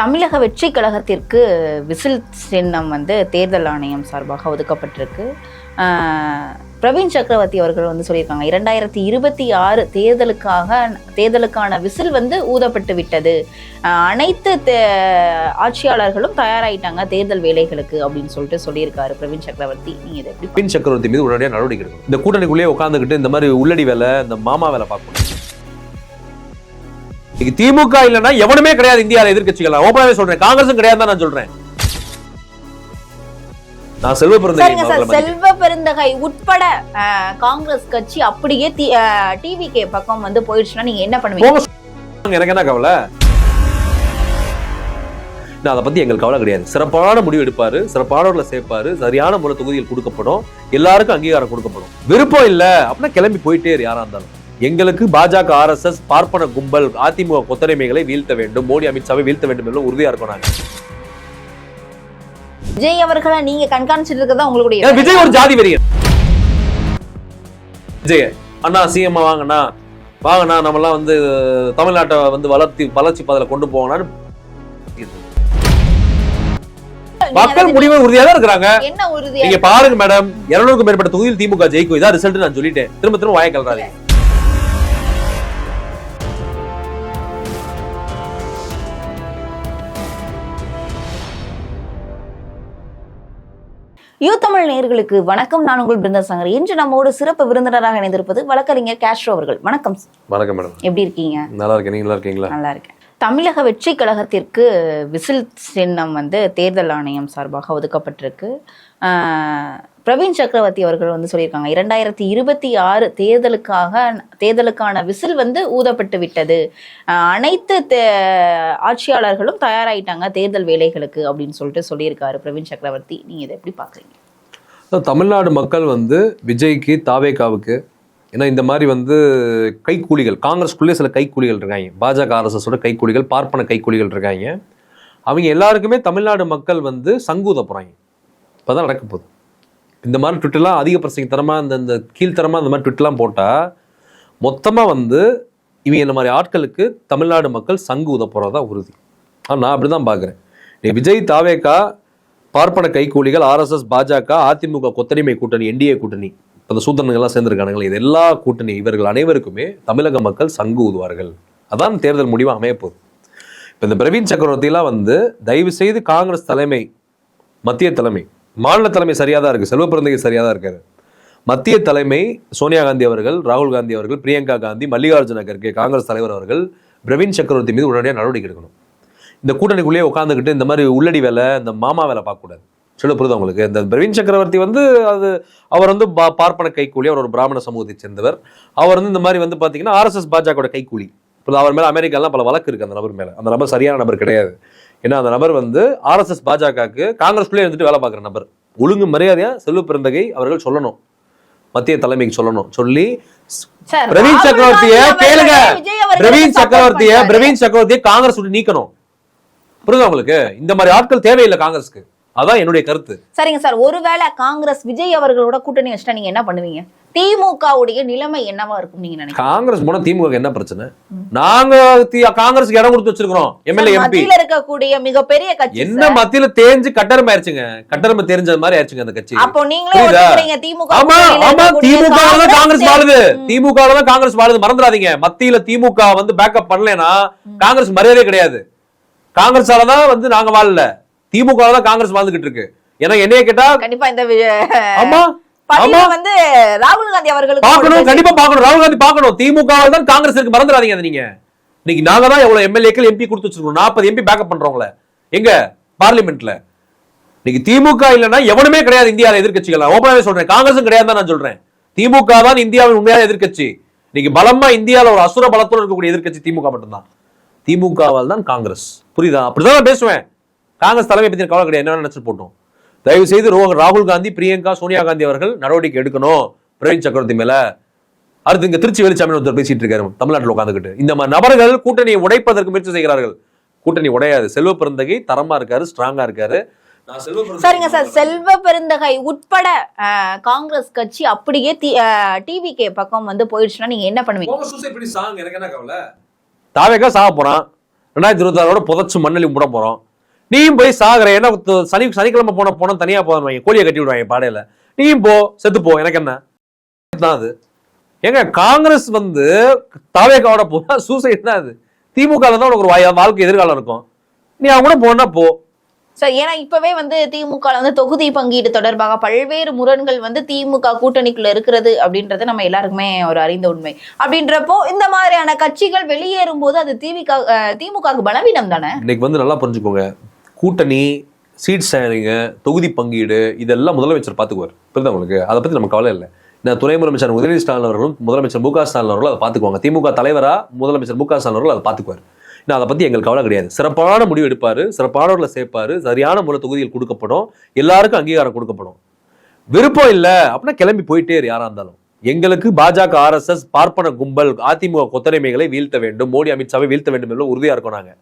தமிழக வெற்றி கழகத்திற்கு விசில் சின்னம் வந்து தேர்தல் ஆணையம் சார்பாக ஒதுக்கப்பட்டிருக்கு. பிரவீன் சக்கரவர்த்தி அவர்கள் வந்து சொல்லியிருக்காங்க இரண்டாயிரத்தி இருபத்தி ஆறு தேர்தலுக்காக தேர்தலுக்கான விசில் வந்து ஊதப்பட்டு விட்டது. அனைத்து தே- ஆட்சியாளர்களும் தயாராகிட்டாங்க தேர்தல் வேலைகளுக்கு அப்படின்னு சொல்லிட்டு சொல்லியிருக்காரு பிரவீன் சக்கரவர்த்தி. நீங்கள் இதை எப்படி பின் சக்கரவர்த்தி மீது உடனடியாக நடவடிக்கை எடுக்கணும். இந்த கூட்டணிக்குள்ளேயே உட்காந்துக்கிட்டு இந்த மாதிரி உள்ளடி வேலை இந்த மாமா வேலை பார்க்கணும். இன்னைக்கு திமுக இல்லைன்னா எவனுமே கிடையாது இந்தியாவில் எதிர்க்கட்சிகள். ஓப்பனாவே சொல்றேன். காங்கிரஸும் கிடையாது தான் நான் சொல்றேன். நான் செல்வ சார். செல்வ பெருந்தகை உட்பட காங்கிரஸ் கட்சி அப்படியே டிவிகே பக்கம் வந்து போயிடுச்சுன்னா நீங்க என்ன பண்ணுவீங்க? எனக்கு என்ன கவலை? நான் அதை பத்தி எங்களுக்கு கவலை கிடையாது. சிறப்பான முடிவு எடுப்பாரு. சிறப்பானவர்களை சேர்ப்பாரு. சரியான முறை தொகுதியில் கொடுக்கப்படும். எல்லாருக்கும் அங்கீகாரம் கொடுக்கப்படும். விருப்பம் இல்ல அப்படின்னா கிளம்பி போயிட்டே யாரா இருந்தாலும். எங்களுக்கு பாஜக ஆர்எஸ்எஸ் பார்ப்பன கும்பல் அதிமுக கொத்தடிமைகளை வீழ்த்த வேண்டும். மோடி அமித்ஷாவை வீழ்த்த வேண்டும் என்று உறுதியா இருக்கோம் நாங்க. விஜய் அவர்களை நீங்க கண்காணிச்சிட்டு இருக்கதா ஏன் உங்களுடைய விஜய் ஒரு ஜாதி வெறியன்? விஜய் அண்ணா சிஎம் வாங்கண்ணா. வாங்கண்ணா நம்மலாம் வந்து தமிழ்நாட்டை வந்து வளர்த்தி வளர்ச்சி பாதையில கொண்டு போகணும்னு மக்கள் முடிவை உறுதியா தான் உறுதியா நீங்க பாருங்க மேடம் இருநூறுக்கும் மேற்பட்ட தொகுதியில் திமுக ஜெயிக்கும் இதான் ரிசல்ட் நான் சொல்லிட்டேன். திரும்ப திரும்ப வாய கலறாரு யூ தமிழ் நேயர்களுக்கு வணக்கம். நான் உங்கள் பிருந்தா சங்கர் இன்று நம்மோடு சிறப்பு விருந்தினராக இணைந்திருப்பது வழக்கறிஞர் கேஸ்ட்ரோ அவர்கள். வணக்கம் வணக்கம் மேடம் எப்படி இருக்கீங்க? நல்லா இருக்கேன். நீங்க நல்லா இருக்கீங்களா? நல்லா இருக்கேன். தமிழக வெற்றி கழகத்திற்கு விசில் சின்னம் வந்து தேர்தல் ஆணையம் சார்பாக ஒதுக்கப்பட்டிருக்கு. ஆஹ் பிரவீன் சக்கரவர்த்தி அவர்கள் வந்து சொல்லியிருக்காங்க இரண்டாயிரத்தி இருபத்தி ஆறு தேர்தலுக்காக தேர்தலுக்கான விசில் வந்து ஊதப்பட்டு விட்டது. அனைத்து தே- ஆட்சியாளர்களும் தயாராயிட்டாங்க தேர்தல் வேலைகளுக்கு அப்படின்னு சொல்லிட்டு சொல்லியிருக்காரு பிரவீன் சக்கரவர்த்தி. நீங்க இதை எப்படி பாக்குறீங்க? தமிழ்நாடு மக்கள் வந்து விஜய்க்கு தாவேகாவுக்கு ஏன்னா இந்த மாதிரி வந்து கைக்கூலிகள் காங்கிரஸ்குள்ளே சில கைக்கூலிகள் இருக்காங்க. பாஜக ஆர்எஸ்எஸோட கைக்கூலிகள் பார்ப்பன கைக்கூலிகள் இருக்காங்க. அவங்க எல்லாருக்குமே தமிழ்நாடு மக்கள் வந்து சங்கூத போகிறாங்க இப்போ தான் நடக்க போகுது. இந்த மாதிரி ட்விட்டெல்லாம் அதிக பிரசங்கத்தனமாக இந்த இந்த கீழ்த்தரமாக இந்த மாதிரி ட்விட்டெல்லாம் போட்டால் மொத்தமாக வந்து இவங்க இந்த மாதிரி ஆட்களுக்கு தமிழ்நாடு மக்கள் சங்கு உத போகிறதா உறுதி. ஆனால் நான் அப்படி தான் பார்க்குறேன் நீ விஜய் தாவேகா பார்ப்பன கைக்கூலிகள் ஆர்எஸ்எஸ் பாஜக அதிமுக கொத்தடிமை கூட்டணி என்டிஏ கூட்டணி இப்போ இந்த சூத்திரங்கள்லாம் சேர்ந்துருக்கானுங்களே இது எல்லா கூட்டணி இவர்கள் அனைவருக்குமே தமிழக மக்கள் சங்கு ஊதுவார்கள். அதான் தேர்தல் முடிவு அமையப்போகுது இப்போ இந்த பிரவீன் சக்கரவர்த்திலாம் வந்து தயவு செய்து காங்கிரஸ் தலைமை மத்திய தலைமை மாநில தலைமை சரியாக தான் இருக்குது செல்வ பிறந்தகை சரியாக தான் இருக்காரு. மத்திய தலைமை சோனியா காந்தி அவர்கள் ராகுல் காந்தி அவர்கள் பிரியங்கா காந்தி மல்லிகார்ஜுன கர்கே காங்கிரஸ் தலைவர் அவர்கள் பிரவீன் சக்கரவர்த்தி மீது உடனடியாக நடவடிக்கை எடுக்கணும். இந்த கூட்டணிக்குள்ளேயே உட்காந்துக்கிட்டு இந்த மாதிரி உள்ளடி வேலை இந்த மாமா வேலை பார்க்கக்கூடாது. சொல்ல புரியுது உங்களுக்கு? இந்த பிரவீன் சக்கரவர்த்தி வந்து அது அவர் வந்து பா- பார்ப்பன கைக்கூலி அவர் ஒரு பிராமண சமூகத்தை சேர்ந்தவர். அவர் வந்து இந்த மாதிரி வந்து பார்த்தீங்கன்னா ஆர்எஸ்எஸ் பாஜகவோட கைக்கூலி. இப்போ அவர் மேலே அமெரிக்காலாம் பல வழக்கு இருக்குது அந்த நபர் மேலே. அந்த நபர் சரியான நபர் கிடையாது. ஏன்னா அந்த நபர் வந்து ஆர்எஸ்எஸ் பாஜகவுக்கு காங்கிரஸ்குள்ளே இருந்துட்டு வேலை பார்க்குற நபர். ஒழுங்கு மரியாதையா செல்வ பிறந்தகை அவர்கள் சொல்லணும். மத்திய தலைமைக்கு சொல்லணும். சொல்லி பிரவீன் சக்கரவர்த்திய கேளுங்க. பிரவீன் சக்கரவர்த்திய. பிரவீன் சக்கரவர்த்தியை காங்கிரஸ் நீக்கணும். புரியுதா உங்களுக்கு? இந்த மாதிரி ஆட்கள் தேவையில்லை காங்கிரஸ்க்கு. அதான் என்னுடைய கருத்து. சரிங்க சார். ஒருவேளை காங்கிரஸ் விஜய் அவர்களோட கூட்டணி வச்சுட்டா நீங்க என்ன பண்ணுவீங்க? திமுகவுடைய நிலைமை என்னவா இருக்கும் நீங்க நினைக்கிறீங்க? காங்கிரஸ் போனா திமுக என்ன பிரச்சனை? நாங்க காங்கிரஸ்க்கு இடம் கொடுத்து வச்சிருக்கிறோம். MLA MP. இருக்கக்கூடிய மிகப்பெரிய கட்சி என்ன. மத்தியில தேஞ்சு கட்டரம் ஆயிருச்சுங்க. கட்டரம் தெரிஞ்சது மாதிரி ஆயிருச்சுங்க அந்த கட்சி. அப்போ நீங்களே திமுக ஆமா ஆமா திமுக தான் காங்கிரஸ் வாழுது. திமுக தான் காங்கிரஸ் வாழுது. மறந்துடாதீங்க. மத்தியில திமுக வந்து பேக்கப் பண்ணலைன்னா காங்கிரஸ் மரியாதையே கிடையாது. காங்கிரஸால தான் வந்து நாங்க வாழல. திமுக தான் காங்கிரஸ் வாழ்ந்துகிட்டு இருக்கு. ஏன்னா என்னைய கேட்டா கண்டிப்பா இந்த ஆமா. வந்து ராகுல் காந்தி அவர்களுக்கு பார்க்கணும் ஒரு கண்டிப்பா பார்க்கணும். ராகுல் காந்தி பார்க்கணும். திமுக தான் காங்கிரஸ் இருக்கு. மறந்துடாதீங்க அதை நீங்க. இன்னைக்கு நாங்க தான் எவ்வளவு எம்எல்ஏக்கள் எம்பி கொடுத்து வச்சிருக்கோம். நாற்பது எம்பி பேக்கப் பண்றவங்கள. எங்க? பார்லிமெண்ட்ல. இன்னைக்கு திமுக இல்லைன்னா எவனுமே கிடையாது இந்தியாவில் எதிர்க்கட்சிகள் ஓப்பனாவே சொல்றேன். காங்கிரஸும் கிடையாது தான் நான் சொல்றேன். திமுக தான் இந்தியாவின் உண்மையான எதிர்க்கட்சி. இன்னைக்கு பலமா இந்தியாவில் ஒரு அசுர பலத்தோடு இருக்கக்கூடிய எதிர்க்கட்சி திமுக மட்டும்தான். திமுகவால் தான் காங்கிரஸ். புரியுதா? அப்படிதான் நான் பேசுவேன். காங்கிரஸ் தலைமை பத்தி எனக்கு கவலை கிடையாது. என்ன நினைச்சு போட்டோம். தயவு செய்து ராகுல் காந்தி பிரியங்கா சோனியா காந்தி அவர்கள் நடவடிக்கை எடுக்கணும். பிரவீன் சக்கரவர்த்தி மேல. அடுத்து இங்க திருச்சி வெளிச்சாமி ஒருத்தர் பேசிட்டு இருக்காரு தமிழ்நாட்டில் உட்காந்துக்கிட்டு இந்த மாதிரி நபர்கள் கூட்டணியை உடைப்பதற்கு முயற்சி செய்கிறார்கள். கூட்டணி உடையாது. செல்வ பிறந்தகை தரமா இருக்காரு ஸ்ட்ராங்கா இருக்காரு. நான் செல்வ பிறந்தகை- சரிங்க சார். செல்வ பெருந்தகை உட்பட காங்கிரஸ் கட்சி அப்படியே டிவிகே பக்கம் வந்து போயிடுச்சுன்னா நீங்க என்ன பண்ணுவீங்க? தாவேக்கா சாக போறான். ரெண்டாயிரத்தி இருபத்தாறோட புதைச்சு மண்ணலி விட போறோம். நீயும் போய் சாகுற ஏன்னா சனி சனிக்கிழமை போன போனோம் தனியா போவாங்க கோழியை கட்டி விடுவாங்க பாடையில. நீயும் போ செத்து போ எனக்கு என்ன? தான் அது. ஏங்க காங்கிரஸ் வந்து தாவேக்காவோட போனா சூசைட் தான் அது. திமுக தான் உனக்கு ஒரு வாழ்க்கை எதிர்காலம் இருக்கும். நீ அவங்க கூட போனா போ. சார் ஏன்னா இப்பவே வந்து திமுக வந்து தொகுதி பங்கீடு தொடர்பாக பல்வேறு முரண்கள் வந்து திமுக கூட்டணிக்குள்ள இருக்கிறது அப்படின்றது நம்ம எல்லாருக்குமே ஒரு அறிந்த உண்மை. அப்படின்றப்போ இந்த மாதிரியான கட்சிகள் வெளியேறும் போது அது திமுக திமுகவுக்கு பலவீனம் தானே இன்னைக்கு வந்து நல்லா புரிஞ்சுக்கோங்க. கூட்டணி சீட் ஷேரிங்கு தொகுதி பங்கீடு இதெல்லாம் முதலமைச்சர் பார்த்துக்குவார் புரியுதா உங்களுக்கு? அதை பற்றி நம்ம கவலை இல்லை. நான் துணை முதலமைச்சர் உதயநிதி ஸ்டாலின் அவர்களும் முதலமைச்சர் மு க ஸ்டாலின் அவர்களும் அதை பார்த்துக்குவாங்க திமுக தலைவராக முதலமைச்சர் மு க ஸ்டாலின் அவர்கள் அதை பார்த்துக்குவார் நான் அதை பற்றி எங்களுக்கு கவலை கிடையாது. சிறப்பான முடிவு எடுப்பார் சிறப்பானவர்களை சேர்ப்பார் சரியான முறை தொகுதிகள் கொடுக்கப்படும் எல்லாருக்கும் அங்கீகாரம் கொடுக்கப்படும். விருப்பம் இல்லை அப்படின்னா கிளம்பி போயிட்டே யாராக இருந்தாலும். எங்களுக்கு பாஜக ஆர்எஸ்எஸ் பார்ப்பன கும்பல் அதிமுக கொத்தரைமைகளை வீழ்த்த வேண்டும் மோடி அமித்ஷாவை வீழ்த்த வேண்டும் என்று உறுதியாக இருக்கோம் நாங்கள்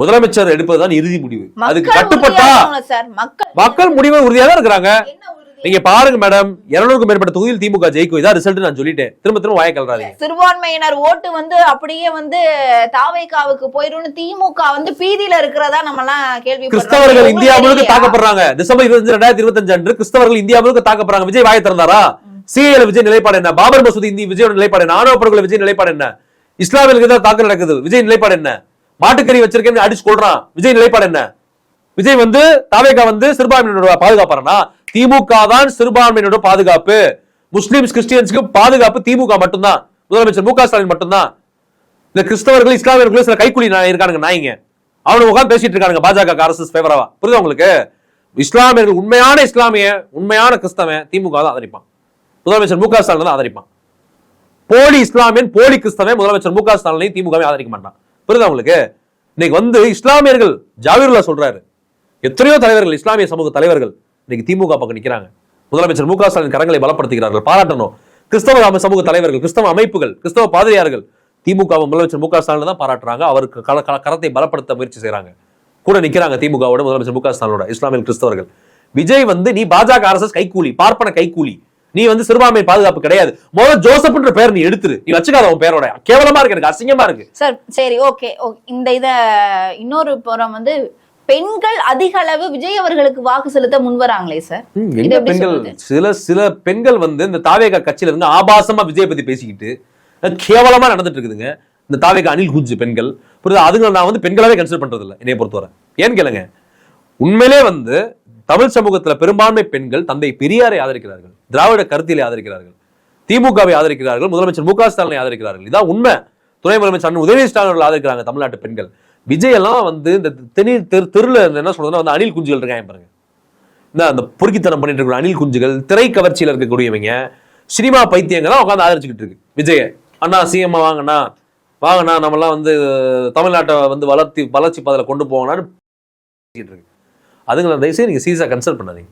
முதலமைச்சர் எடுப்பதுதான் இறுதி முடிவு. அதுக்கு மக்கள் கட்டுப்பட்டா மக்கள் முடிவு உறுதியா தான் இருக்கிறாங்க? நீங்க பாருங்க மேடம் இருநூறுக்கும் மேற்பட்ட தொகுதியில் திமுக ஜெயிக்கும். இதான் ரிசல்ட் நான் சொல்லிட்டேன். திரும்ப திரும்ப வாய கலராதீங்க சிறுபான்மையினர் ஓட்டு வந்து அப்படியே வந்து தாவேக்காவுக்கு போயிரும்னு திமுக வந்து பீதியில இருக்கிறதா நம்ம எல்லாம் கேள்வி கிறிஸ்தவர்கள் இந்தியா முழுக்க தாக்கப்படுறாங்க. டிசம்பர் இருபத்தஞ்சு ரெண்டாயிரத்தி இருபத்தஞ்சு அன்று கிறிஸ்தவர்கள் இந்தியா முழுக்க தாக்கப்படுறாங்க. விஜய் வாய திறந்தாரா? சிஏல விஜய் நிலைப்பாடு என்ன? பாபர் மசூதி இந்தி விஜயோட நிலைப்பாடு என்ன? ஆணவ படுகொலை விஜய் நிலைப்பாடு என்ன? இஸ்லாமியர்களுக்கு தான் தாக்கல் நடக்குது. விஜய் நிலைப்பாடு என்ன? மாட்டுக்கறி வச்சிருக்கேன்னு அடிச்சு கொள்றான் விஜய் நிலைப்பாடு என்ன? விஜய் வந்து தாவேகா வந்து சிறுபான்மையினரோட பாதுகாப்பாரனா? திமுக தான் சிறுபான்மையினரோட பாதுகாப்பு. முஸ்லிம்ஸ் கிறிஸ்டியன்ஸ்க்கு பாதுகாப்பு திமுக மட்டும்தான். முதலமைச்சர் மு க ஸ்டாலின் மட்டும்தான். இந்த கிறிஸ்தவர்கள் இஸ்லாமியர்கள் சில கைக்குலி இருக்கானுங்க நாய்ங்க. அவனுக்கு உட்காந்து பேசிட்டு இருக்காங்க பாஜக அரசு ஃபேவரவா புரியுது உங்களுக்கு? இஸ்லாமியர்கள் உண்மையான இஸ்லாமிய உண்மையான கிறிஸ்தவன் திமுக தான் ஆதரிப்பான். முதலமைச்சர் மு க ஸ்டாலின் தான் ஆதரிப்பான். போலி இஸ்லாமியன் போலி கிறிஸ்தவன் முதலமைச்சர் மு க ஸ்டாலினை திமுகவை ஆதரிக்க மாட்டான். புரியுதா உங்களுக்கு? இன்னைக்கு வந்து இஸ்லாமியர்கள் ஜாவீருல்லா சொல்றாரு. எத்தனையோ தலைவர்கள் இஸ்லாமிய சமூக தலைவர்கள் இன்னைக்கு திமுக பக்கம் நிற்கிறாங்க முதலமைச்சர் மு க. ஸ்டாலின் கரங்களை பலப்படுத்துகிறார்கள் பாராட்டணும். கிறிஸ்தவ சமூக தலைவர்கள் கிறிஸ்தவ அமைப்புகள் கிறிஸ்தவ பாதிரியார்கள் திமுக முதலமைச்சர் மு க. ஸ்டாலின் தான் பாராட்டுறாங்க. அவருக்கு கல- கரத்தை பலப்படுத்த முயற்சி செய்கிறாங்க கூட நிற்கிறாங்க திமுகவோட முதலமைச்சர் மு க. ஸ்டாலினோட இஸ்லாமிய கிறிஸ்தவர்கள். விஜய் வந்து நீ பாஜக அரசு கைக்கூலி பார்ப்பன கைக்கூலி நீ வந்து சிறுபான்மை பாதுகாப்பு கிடையாது. முதல்ல ஜோசப்ன்ற பேர் நீ எடுத்துரு. நீ வச்சுக்காத உன் பேரோட. கேவலமா இருக்கு எனக்கு அசிங்கமா இருக்கு. சார் சரி ஓகே. இந்த இத இன்னொரு புறம் வந்து பெண்கள் அதிக அளவு விஜய் அவர்களுக்கு வாக்கு செலுத்த முன்வராங்களே சார்? பெண்கள்? சில சில பெண்கள் வந்து இந்த தாவேகா கட்சியில இருந்து ஆபாசமா விஜய் பத்தி பேசிக்கிட்டு கேவலமா நடந்துட்டு இருக்குதுங்க. இந்த தாவேகா அணில் குஞ்சு பெண்கள். புரியுதா? அதுங்களை நான் வந்து பெண்களாவே கன்சிடர் பண்றது இல்ல என்னைய பொறுத்தவரை. ஏன்னு கேளுங்க. உண்மையிலே வந்து தமிழ் சமூகத்துல பெரும்பான்மை பெண்கள் தந்தை பெரியாரை ஆதரிக்கிறார்கள் திராவிட கருத்திலே ஆதரிக்கிறார்கள் திமுகவை ஆதரிக்கிறார்கள் முதலமைச்சர் மு க ஸ்டாலினை ஆதரிக்கிறார்கள். இதான் உண்மை. துணை முதலமைச்சர் அண்ணன் உதயநிதி ஸ்டாலின் அவர்கள் ஆதரிக்கிறாங்க தமிழ்நாட்டு பெண்கள். விஜய் எல்லாம் வந்து இந்த தெனி தெரு தெருல என்ன சொல்றதுன்னா வந்து அணில் குஞ்சுகள் இருக்காங்க பாருங்க. இந்த அந்த பொறுக்கித்தனம் பண்ணிட்டு இருக்கிற அணில் குஞ்சுகள் திரை கவர்ச்சியில இருக்கக்கூடியவங்க சினிமா பைத்தியங்கள்லாம் உட்காந்து ஆதரிச்சுக்கிட்டு இருக்கு. விஜய அண்ணா சிஎம் வாங்கண்ணா வாங்கண்ணா நம்மலாம் வந்து தமிழ்நாட்டை வந்து வளர்த்தி வளர்ச்சி பாதையில் கொண்டு போகணும்னு இருக்கு. அதுங்களை தயவுசெய்து நீங்கள் சீரியஸாக கன்சல்ட் பண்ணாதீங்க.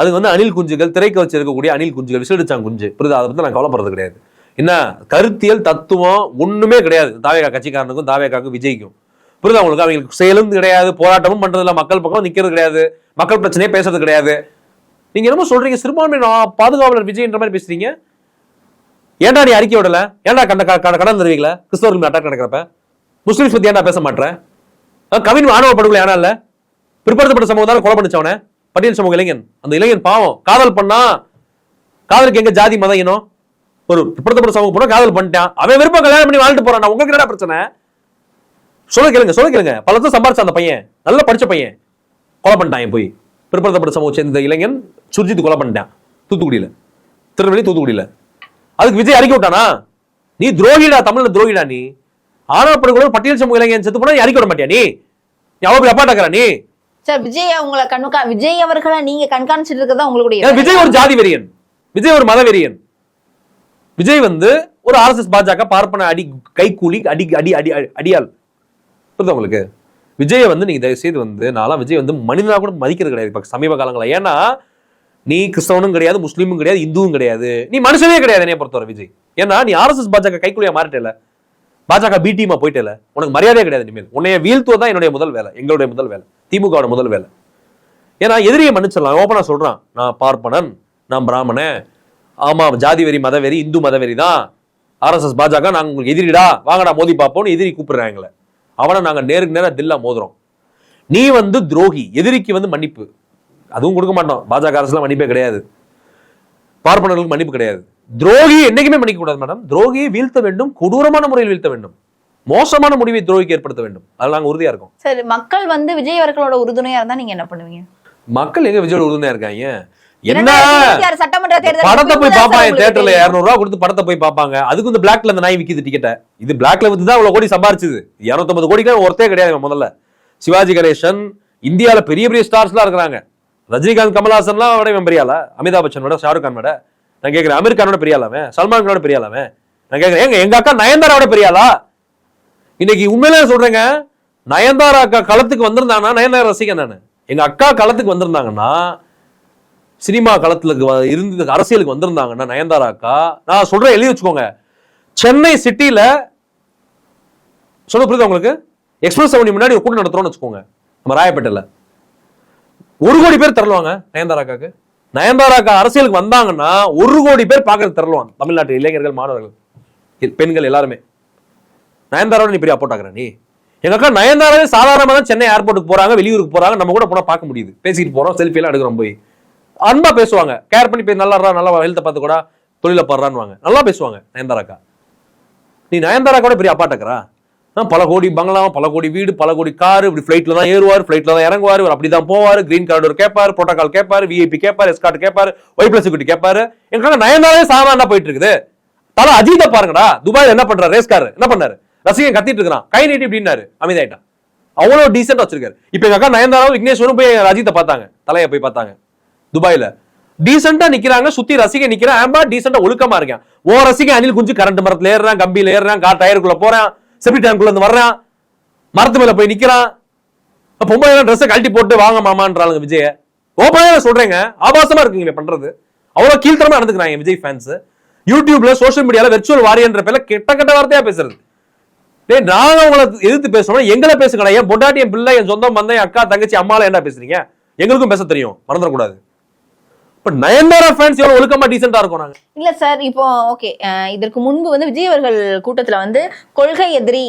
அது வந்து அணில் குஞ்சுகள் திரைக்கு வச்சு இருக்கக்கூடிய அணில் குஞ்சுகள் விசிலடிச்சாங்க குஞ்சு புரியுது அதை பற்றி நான் கவலைப்படுறது கிடையாது. என்ன? கருத்தியல் தத்துவம் ஒன்றுமே கிடையாது. தாவேகா கட்சிக்காரனுக்கும் தாவேகாக்கும் விஜய்க்கும். புரியுது உங்களுக்கு? அவங்களுக்கு செயலும் கிடையாது போராட்டமும் பண்ணுறதில்ல மக்கள் பக்கம் நிற்கிறது கிடையாது மக்கள் பிரச்சனையே பேசுறது கிடையாது. நீங்கள் என்னமோ சொல்கிறீங்க சிறுபான்மை பாதுகாவலர் விஜய்ன்ற மாதிரி பேசுறீங்க. ஏன்டா நீ அறிக்கை விடல? ஏன்டா கண்ட கடன் தருவீங்களா? கிறிஸ்தவர்கள் அட்டாக் நடக்கிறப்ப. முஸ்லீம்ஸ் பற்றி ஏன்டா பேச மாட்டேன் கவின் ஆணவ படுகொலை ஏனா இல்லை? பிற்படுத்தப்பட்ட சமூகம் கொலை பண்ணிச்சவன பட்டியல் சமூக இளைஞன். அந்த இளைஞன் பாவம். காதல் பண்ணா காதலுக்கு எங்க ஜாதி மதம் இனம்? ஒரு பிற்படுத்தப்பட்ட சமூகம் போனா காதல் பண்ணிட்டான். அவன் விருப்பம் கல்யாணம் பண்ணி வாழ்ந்துட்டு போறான். உங்களுக்கு என்ன பிரச்சனை? சொல்ல கேளுங்க சொல்ல கேளுங்க. பலத்தை சம்பாரிச்ச அந்த பையன். நல்லா படிச்ச பையன். கொலை பண்ணிட்டான் போய். பிற்படுத்தப்பட்ட சமூகம் சேர்ந்த இளைஞன் சுர்ஜித் கொலை பண்ணிட்டான். தூத்துக்குடியில. திருநெல்வேலி தூத்துக்குடியில. அதுக்கு விஜய் அறிக்கை விட்டானா? நீ துரோகிடா தமிழ்ல துரோகிடா நீ. ஆணவப்படுகொலை பட்டியல் சமூக இளைஞன் செத்து போனா நீ அறிக்கை விட மாட்டியா நீ? நீ அவ போய் அப்பாட்டாக்குற நீ? சார் விஜய் உங்களை கண்கா விஜய் அவர்களை நீங்க கண்காணிச்சிட்டு இருக்கிறதா உங்களுடைய விஜய் ஒரு ஜாதி வெறியன். விஜய் ஒரு மத வெறியன் விஜய் வந்து ஒரு ஆர்எஸ்எஸ் பாஜக பார்ப்பன அடி கைக்கூலி அடி அடி அடி அடியால். புரியுதா உங்களுக்கு? விஜயை வந்து நீங்க தயவு செய்து வந்து நான்லாம் விஜய் வந்து மனிதனா கூட மதிக்கிறது கிடையாது இப்ப சமீப காலங்களா ஏன்னா நீ கிறிஸ்தவனும் கிடையாது முஸ்லீமும் கிடையாது இந்துவும் கிடையாது. நீ மனுஷனே கிடையாது என்னைய பொறுத்தவரை விஜய். ஏன்னா நீ ஆர்எஸ்எஸ் பாஜக கைக்கூலியா மாறிட்டல. பாஜக பி டீமா போயிட்டல. உனக்கு மரியாதையே கிடையாது இனிமேல். உன்னைய வீழ்த்துவது தான் என்னுடைய முதல் வேலை எங்களுடைய முதல் வேலை. திமுகவோட முதல் வேலை. ஏன்னா எதிரியை மன்னிச்சிடலாம். ஓப்பனாக சொல்கிறான் நான் பார்ப்பனன் நான் பிராமணன். ஆமாம் ஜாதி வெறி மத வெறி இந்து மத வெறி தான். ஆர்எஸ்எஸ் பாஜக நாங்கள் உங்களுக்கு எதிரிடா. வாங்கடா மோதி பார்ப்போம்னு எதிரி கூப்பிடுறாங்க எங்களை. அவனை நாங்கள் நேருக்கு நேராக தில்லா மோதுறோம். நீ வந்து துரோகி எதிரிக்கு வந்து மன்னிப்பு. அதுவும் கொடுக்க மாட்டோம். பாஜக அரசுல மன்னிப்பே கிடையாது. பார்ப்பனர்களுக்கு மன்னிப்பு கிடையாது. துரோகி என்னைக்குமே மன்னிக்க கூடாது மேடம். துரோகியை வீழ்த்த வேண்டும் கொடூரமான முறையில் வீழ்த்த வேண்டும். மோசமான முடிவை துரோகிக்கு ஏற்படுத்த வேண்டும். அதில் நாங்க உறுதியா இருக்கோம். சரி மக்கள் வந்து விஜய் அவர்களோட உறுதுணையா இருந்தா நீங்க என்ன பண்ணுவீங்க? மக்கள் எங்க விஜயோட உறுதுணையா இருக்காங்க? என்ன? சட்டமன்ற தேர்தல் படத்தை போய் பாப்பாங்க தெரியும். இருநூறு ரூபா கொடுத்து படத்தை போய் பாப்பாங்க. அதுக்கு இந்த பிளாக்ல இந்த நாய் விக்குது டிக்கெட்டை இது பிளாக்ல வித்து தான் இவ்வளவு கோடி சம்பாரிச்சுது. இருநூத்தம்பது கோடிக்கு ஒருத்தே கிடையாது முதல்ல. சிவாஜி கணேசன் இந்தியால பெரிய பெரிய ஸ்டார்ஸ்லாம் இருக்கிறாங்க. ரஜினிகாந்த் கமல்ஹாசன்லாம் விட இவன் பெரியாளா? அமிதாப் பச்சன் விட ஷாருக் கான் விட. நான் கேட்கிறேன் அமீர் கானோட பெரியாளாவன் சல்மான் கானோட பெரியாளாவன் நான் கேட்கிறேன் எங்க எங்க அக்கா நயன்தாராவோட பெரியாளா? இன்னைக்கு உண்மையிலே சொல்றேங்க நயன்தாரா அக்கா களத்துக்கு வந்திருந்தாங்கன்னா நயன்தாரா ரசிகன் நான். எங்க அக்கா களத்துக்கு வந்திருந்தாங்கன்னா சினிமா களத்துக்கு இருந்து அரசியலுக்கு வந்திருந்தாங்கன்னா நயன்தாரா அக்கா நான் சொல்றேன் எழுதி வச்சுக்கோங்க. சென்னை சிட்டியில சொல்ல புரியுது உங்களுக்கு? எக்ஸ்பிரஸ் அவனி முன்னாடி ஒரு கூட்டம் நடத்துறோம்னு வச்சுக்கோங்க நம்ம ராயப்பேட்டையில். ஒரு கோடி பேர் தரலுவாங்க நயன்தாரா அக்காக்கு. நயன்தாரா அக்கா அரசியலுக்கு வந்தாங்கன்னா ஒரு கோடி பேர் பார்க்கறது தரலுவாங்க தமிழ்நாட்டு இளைஞர்கள் மாணவர்கள் பெண்கள் எல்லாருமே. நயன்தாராவோட நீ பெரிய அப்போட்டாக்குற நீ எங்க அக்கா நயன்தாராவே சாதாரணமாக தான் சென்னை ஏர்போர்ட்டுக்கு போறாங்க வெளியூருக்கு போறாங்க நம்ம கூட போனால் பார்க்க முடியுது. பேசிட்டு போறோம் செல்ஃபி எல்லாம் எடுக்கிறோம் போய். அன்பா பேசுவாங்க. கேர் பண்ணி போய் நல்லா நல்லா ஹெல்த்தை பார்த்து கூட தொழில படுறான்னு நல்லா பேசுவாங்க நயன்தாராக்கா நீ நயன்தாரா கூட பெரிய அப்பாட்டக்கரா பல கோடி பங்களா பல கோடி வீடு பல கோடி கார் இப்படி ஃப்ளைட்டில் தான் ஏறுவார் ஃப்ளைட்டில் தான் இறங்குவார் இவர் அப்படிதான் போவார் கிரீன் கார்டு ஒரு கேட்பார் புரோட்டோகால் கேட்பார் விஐபி கேட்பார் எஸ்கார்ட் கேட்பார் ஒய் பிளஸ் செக்யூரிட்டி கேட்பார். எங்க நயன்தாரே சாதாரண போயிட்டு இருக்குது. தலை அஜித பாருங்கடா துபாயில் என்ன பண்றாரு ரேஸ் கார் என்ன பண்ணாரு? ரசிகன் கத்திட்டு இருக்கிறான். கை நீட்டி அப்படின்னாரு அமைதியாயிட்டான். அவ்வளவு டீசென்ட் வச்சிருக்காரு. இப்ப எங்க அக்கா நயன்தாராவும் விக்னேஸ்வரும் போய் ரஜித்தை பார்த்தாங்க. தலைய போய் பார்த்தாங்க. துபாயில. டீசெண்டா நிக்கிறாங்க. சுத்தி ரசிகன் நிக்கிறான். ஆம்பா டீசெண்டா ஒழுக்கமா இருக்கான். ஓ ரசிகன் அணில் குஞ்சு கரண்ட் மரத்துல ஏறுறான். கம்பியில ஏறுறான். கார் டயருக்குள்ள போறான். செப்டி டேங்க்குள்ள இருந்து வர்றான். மரத்து மேல போய் நிக்கிறான். பொம்பளை ட்ரெஸ்ஸை கழட்டி போட்டு வாங்க மாமான்றாங்க விஜய. ஓப்பனா சொல்றேங்க. ஆபாசமா இருக்குங்க பண்றது. அவ்வளவு கீழ்த்தரமா நடந்துக்கிறாங்க விஜய் ஃபேன்ஸ் யூடியூப்ல சோஷியல் மீடியால வெர்ச்சுவல் வாரியன்ற பேர்ல கெட்ட கெட்ட வார்த்தையா பேசுறது. டே நாங்க உங்களை எதிர்த்து பேசணும் எங்களை பேசுங்கடா. என் பொண்டாட்டி என் பிள்ளை என் சொந்தம் பந்தம் என் அக்கா தங்கச்சி அம்மால என்ன பேசுறீங்க? எங்களுக்கும் பேச தெரியும். மறந்துடக்கூடாது. பட் நயன்தாரா ஃபேன்ஸ் எவ்வளவு ஒழுக்கமா டீசெண்டா இருக்கும் நாங்க? இல்ல சார் இப்போ ஓகே இதற்கு முன்பு வந்து விஜய் அவர்கள் கூட்டத்துல வந்து கொள்கை எதிரி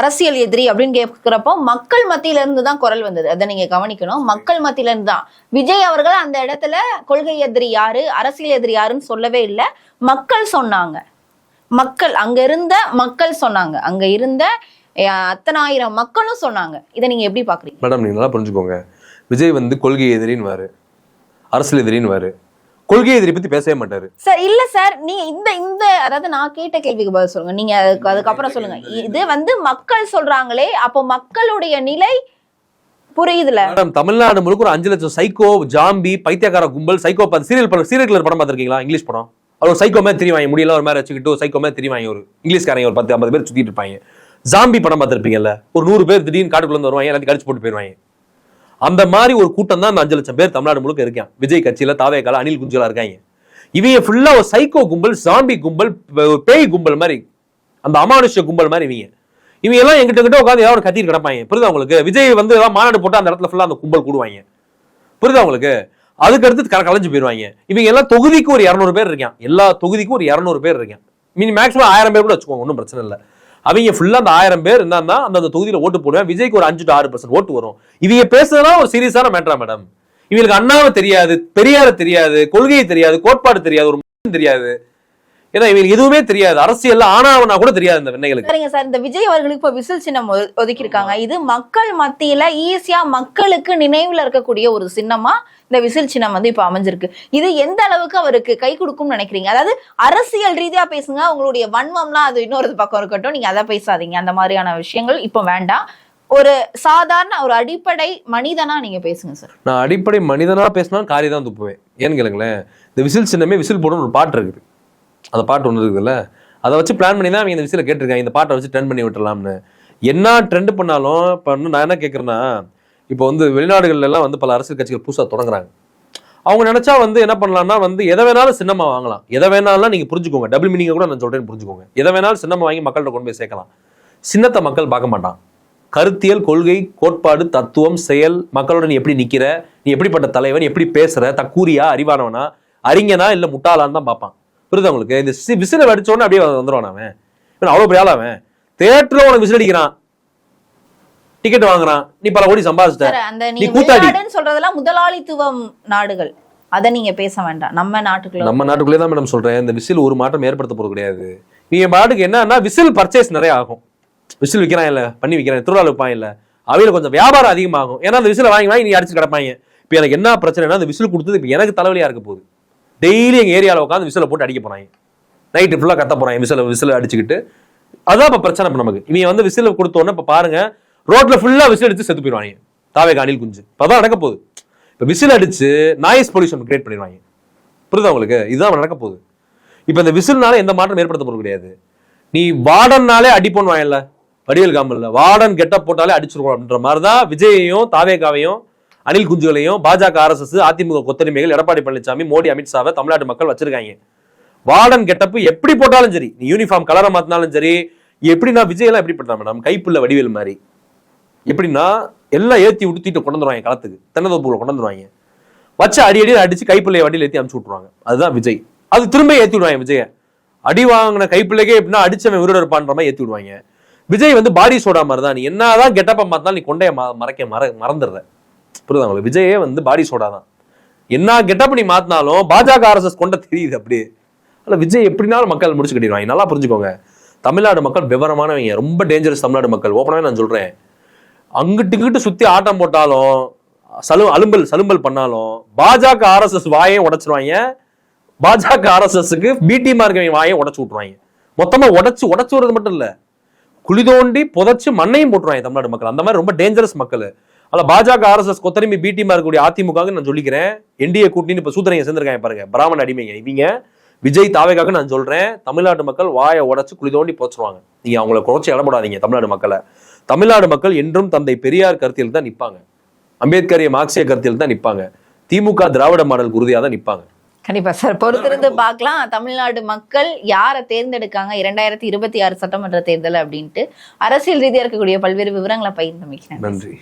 அரசியல் எதிரி அப்படின்னு கேட்கிறப்போ மக்கள் மத்தியில இருந்து தான் குரல் வந்தது. அதை நீங்க கவனிக்கணும். மக்கள் மத்தியில இருந்து தான். விஜய் அவர்கள் அந்த இடத்துல கொள்கை எதிரி யாரு அரசியல் எதிரி யாருன்னு சொல்லவே இல்லை. மக்கள் சொன்னாங்க. மக்கள் அங்க இருந்த மக்கள் சொன்னாங்க. அங்க இருந்த அஹ், அத்தனாயிரம் மக்களும் சொன்னாங்க. இதை நீங்க எப்படி பாக்குறீங்க? மேடம் நீங்க நல்லா புரிஞ்சுக்கோங்க. விஜய் வந்து கொள்கை எதிரின்னு வாரு அரசியல் எதிரின்னு வாரு கொள்கை எதிரி பத்தி பேசவே மாட்டாரு. சார் இல்ல சார் நீங்க இந்த இந்த அதாவது நான் கேட்ட கேள்விக்கு பதில் சொல்லுங்க. நீங்க அதுக்கு அதுக்கப்புறம் சொல்லுங்க. இது வந்து மக்கள் சொல்றாங்களே அப்போ மக்களுடைய நிலை புரியுதுல? மேடம் தமிழ்நாடு முழுக்க ஒரு அஞ்சு லட்சம் சைக்கோ ஜாம்பி பைத்தியக்கார கும்பல் சைக்கோ சீரியல் படம் சீரியல் கிளர் படம் பார்த்திருக்கீங்களா? இங்கிலீஷ் படம். அவர் ஒரு சைக்கோ மாதிரி தெரியும் முடியல ஒரு மாதிரி வச்சுக்கிட்டு ஒரு சைக்கோ மாதிரி தெரியும் ஒரு இங்கிலீஷ்காரங்க ஒரு பத்து ஐம்பது பேர் சுத்திட்டு இருப்பாங்க. ஜாம்பி படம் பார்த்திருப்பீங்கல்ல ஒரு நூறு பேர் திடீர்னு காட்டுக்குள்ள வருவாங்க எல்லாத்தையும் கடிச்சு போட்டு போயிருவாங்க. அந்த மாதிரி ஒரு கூட்டம் தான் அந்த அஞ்சு லட்சம் பேர் தமிழ்நாடு முழுக்க இருக்கான் விஜய் கட்சியில தாவேக்கால அனில் குஞ்சலா இருக்காங்க. இவங்க ஃபுல்லா ஒரு சைக்கோ கும்பல் ஜாம்பி கும்பல் பேய் கும்பல் மாதிரி அந்த அமானுஷ கும்பல் மாதிரி இவங்க. இவங்க எல்லாம் எங்கிட்ட கிட்ட உட்காந்து ஏதாவது கத்திட்டு கிடப்பாங்க. புரியுதா உங்களுக்கு? விஜய் வந்து ஏதாவது மாநாடு போட்டு அந்த இடத்துல ஃபுல்லா அந்த கும்பல் கூடுவாங்க. புரியுதா உங்களுக்கு? அதுக்கடுத்து அடுத்து கலைஞ்சு போயிடுவாங்க இவங்க எல்லாம் தொகுதிக்கு ஒரு இரநூறு பேர் இருக்கான். எல்லா தொகுதிக்கும் ஒரு இரநூறு பேர் இருக்கான். மீன் மேக்ஸிமம் ஆயிரம் பேர் கூட வச்சுக்கோங்க ஒன்றும் பிரச்சனை இல்லை. அவங்க ஃபுல்லாக அந்த ஆயிரம் பேர் இருந்தா அந்த தொகுதியில் ஓட்டு போடுவேன். விஜய்க்கு ஒரு அஞ்சு டு ஆறு பர்சன்ட் ஓட்டு வரும். இவங்க பேசுறதுனா ஒரு சீரியஸான மேட்டரா மேடம் இவங்களுக்கு அண்ணாவை தெரியாது பெரியார தெரியாது கொள்கையை தெரியாது கோட்பாடு தெரியாது ஒரு தெரியாது. ஏன்னா இவங்களுக்கு எதுவுமே தெரியாது. அரசியல்ல ஆனாவனா கூட தெரியாது இந்த வெண்ணைகளுக்கு சரிங்க சார். இந்த விஜய் அவர்களுக்கு இப்போ விசில் சின்னம் ஒது- ஒதுக்கியிருக்காங்க. இது மக்கள் மத்தியில ஈஸியா மக்களுக்கு நினைவுல இருக்கக்கூடிய ஒரு சின்னமா இந்த விசில் சின்னம் வந்து இப்போ அமைஞ்சிருக்கு. இது எந்த அளவுக்கு அவருக்கு கை கொடுக்கும்னு நினைக்கிறீங்க? அதாவது அரசியல் ரீதியா பேசுங்க. உங்களுடைய வன்மம்லாம் அது இன்னொரு பக்கம் இருக்கட்டும். நீங்க அதை பேசாதீங்க. அந்த மாதிரியான விஷயங்கள் இப்போ வேண்டாம். ஒரு சாதாரண ஒரு அடிப்படை மனிதனா நீங்க பேசுங்க சார். நான் அடிப்படை மனிதனா பேசினா காரி தான் துப்புவேன். ஏன்னு கேளுங்களேன். இந்த விசில் சின்னமே விசில் போடணும் ஒரு பாட்டு இருக்குது. அந்த பாட்டு ஒன்று இருக்குதுல்ல? அதை வச்சு பிளான் பண்ணி தான் அவங்க இந்த விஷயத்தில் கேட்டிருக்காங்க. இந்த பாட்டை வச்சு ட்ரெண்ட் பண்ணி விட்டுலாம்னு என்ன ட்ரெண்ட் பண்ணாலும் இப்போ இன்னும் நான் என்ன கேட்குறேன்னா இப்போ வந்து வெளிநாடுகள்லாம் வந்து பல அரசியல் கட்சிகள் புதுசாக தொடங்குறாங்க. அவங்க நினச்சா வந்து என்ன பண்ணலாம்னா வந்து எதை வேணாலும் சின்னமா வாங்கலாம். எதை வேணாலும் நீங்கள் புரிஞ்சுக்கோங்க. டபுள் மீனிங்கை கூட நான் சொல்கிறேன்னு புரிஞ்சுக்கோங்க. எதை வேணாலும் சின்னமா வாங்கி மக்கள்கிட்ட கொண்டு போய் சேர்க்கலாம். சின்னத்தை மக்கள் பார்க்க மாட்டான். கருத்தியல் கொள்கை கோட்பாடு தத்துவம் செயல் மக்களோட நீ எப்படி நிற்கிற நீ எப்படிப்பட்ட தலைவன்? எப்படி பேசுகிற தக்கூரியா அறிவானவனா? அறிஞனா இல்லை முட்டாளான்னு தான் பார்ப்பான். புரியுதா உங்களுக்கு? இந்த சி- விசில அடிச்ச உடனே அப்படியே வந்துருவான் அவன். இவன் அவ்வளவு பெரிய ஆள் அவன் தேட்டர்ல உனக்கு விசில் அடிக்கிறான். டிக்கெட் வாங்குறான். நீ பல கோடி சம்பாதிச்சிட்ட. நீ கூத்தாடி. சொல்றதெல்லாம் முதலாளித்துவம் நாடுகள். அதை நீங்க பேச வேண்டாம். நம்ம நாட்டுக்குள்ள நம்ம நாட்டுக்குள்ளே தான் மேடம் சொல்றேன். இந்த விசில் ஒரு மாற்றம் ஏற்படுத்த போறது கிடையாது. நீங்க பாட்டுக்கு என்னன்னா விசில் பர்ச்சேஸ் நிறைய ஆகும். விசில் விற்கிறான் இல்ல பண்ணி விற்கிறான் திருவிழா வைப்பான் இல்ல. அவையில கொஞ்சம் வியாபாரம் அதிகமாகும். ஏன்னா அந்த விசில் வாங்கி வாங்கி நீ அடிச்சு கிடப்பாங்க. இப்போ எனக்கு என்ன பிரச்சனைனா அந்த விசில் கொடுத்தது இப்போ எனக்கு தலைவலியா இருக்க போகுது. டெய்லி எங்கள் ஏரியாவில் உட்காந்து விசில போட்டு அடிக்க போகிறாங்க நைட்டு ஃபுல்லாக கத்த போகிறாங்க விசில விசில் அடிச்சுக்கிட்டு. அதான் இப்போ பிரச்சனை இப்போ நமக்கு. இவங்க வந்து விசில கொடுத்தோன்னே இப்போ பாருங்க ரோட்ல ஃபுல்லாக விசில் அடித்து செத்து போயிடுவாங்க. தாவே காணில் குஞ்சு. இப்போ அதான் நடக்க போகுது. இப்போ விசில் அடித்து நாய்ஸ் பொல்யூஷன் கிரியேட் பண்ணிடுவாங்க. புரியுதா உங்களுக்கு? இதுதான் நடக்க போகுது. இப்போ இந்த விசில்னால எந்த மாற்றம் ஏற்படுத்த போகிறது கிடையாது. நீ வார்டன்னாலே அடிப்போன்னு வாயில்ல வடிவேல் காமல் வார்டன் கெட்ட போட்டாலே அடிச்சிருவோம் அப்படின்ற மாதிரி தான் விஜயையும் தாவேகாவையும் அனில் குஞ்சுகளையும் பாஜக ஆர்எஸ்எஸ் அதிமுக கொத்தடிமைகள் எடப்பாடி பழனிசாமி மோடி அமித்ஷாவை தமிழ்நாட்டு மக்கள் வச்சிருக்காங்க. வார்டன் கெட்டப்பு எப்படி போட்டாலும் சரி நீ யூனிஃபார்ம் கலரை மாத்தினாலும் சரி எப்படின்னா விஜய் எல்லாம் எப்படி பண்றான் மேடம் கைப்புள்ள வடிவேல் மாதிரி. எப்படின்னா எல்லாம் ஏற்றி உடுத்திட்டு கொண்டு வந்துருவாங்க களத்துக்கு. தென்னதோப்புல கொண்டு வந்துருவாங்க. வச்சு அடி அடி அடிச்சு கைப்பிள்ளைய வண்டியில் ஏற்றி அமுச்சு விட்ருவாங்க அதுதான் விஜய். அது திரும்ப ஏற்றி விடுவாங்க விஜய. அடி வாங்கின கைப்பிள்ளைக்கே எப்படின்னா அடிச்சவன் உயிரோட இருப்பான்ற மாதிரி ஏற்றி விடுவாங்க. விஜய் வந்து பாடி சோடா மாதிரி தான். நீ என்னதான் கெட்டப்பை மாத்தினாலும் நீ கொண்டைய ம- மறைக்க மற மறந்துடுற. புரியுதா உங்களுக்கு? விஜயே வந்து பாடி சோடா தான். என்ன கெட்டப் நீ மாத்தினாலும் பாஜக ஆர்எஸ்எஸ் கொண்ட தெரியுது அப்படியே அல்ல விஜய் எப்படினாலும் மக்கள் முடிச்சு கட்டிடுவாங்க. நல்லா புரிஞ்சுக்கோங்க. தமிழ்நாடு மக்கள் விவரமானவங்க. ரொம்ப டேஞ்சரஸ் தமிழ்நாடு மக்கள். ஓப்பனாகவே நான் சொல்கிறேன் அங்கிட்டு இங்கிட்டு சுற்றி ஆட்டம் போட்டாலும் சலு அலும்பல் சலும்பல் பண்ணாலும் பாஜக ஆர்எஸ்எஸ் வாயை உடச்சிருவாங்க. பாஜக ஆர்எஸ்எஸ்க்கு பிடி மார்க்கவங்க வாயை உடச்சி விட்ருவாங்க மொத்தமாக உடச்சி உடச்சி விடுறது மட்டும் இல்லை. குழி தோண்டி புதைச்சு மண்ணையும் போட்டுருவாங்க தமிழ்நாடு மக்கள். அந்த மாதிரி ரொம்ப டேஞ்சரஸ் மக்கள். அதில் பாஜக ஆர்எஸ்எஸ் கொத்தரிமை பிடிமா இருக்கக்கூடிய அதிமுகவுக்கு நான் சொல்லிக்கிறேன். என்டிஏ கூட்டணி இப்ப சூத்திரங்க சேர்ந்திருக்காங்க பாருங்க. பிராமண அடிமைங்க இவங்க. விஜய் தாவேக்காக நான் சொல்றேன். தமிழ்நாட்டு மக்கள் வாயை உடைச்சு குழி தோண்டி போச்சுருவாங்க. நீங்க அவங்கள குறைச்சி இடப்படாதீங்க தமிழ்நாடு மக்களை. தமிழ்நாடு மக்கள் என்றும் தந்தை பெரியார் கருத்தில் தான் நிப்பாங்க. அம்பேத்கரிய மார்க்சிய கருத்தில் தான் நிப்பாங்க. திமுக திராவிட மாடல் உறுதியாக தான் நிப்பாங்க. கண்டிப்பா சார். பொறுத்திருந்து பார்க்கலாம். தமிழ்நாடு மக்கள் யாரை தேர்ந்தெடுக்காங்க? இரண்டாயிரத்தி இருபத்தி ஆறு சட்டமன்ற தேர்தல் அப்படின்ட்டு அரசியல் ரீதியா இருக்கக்கூடிய பல்வேறு விவரங்களை பகிர்ந்து நன்றி.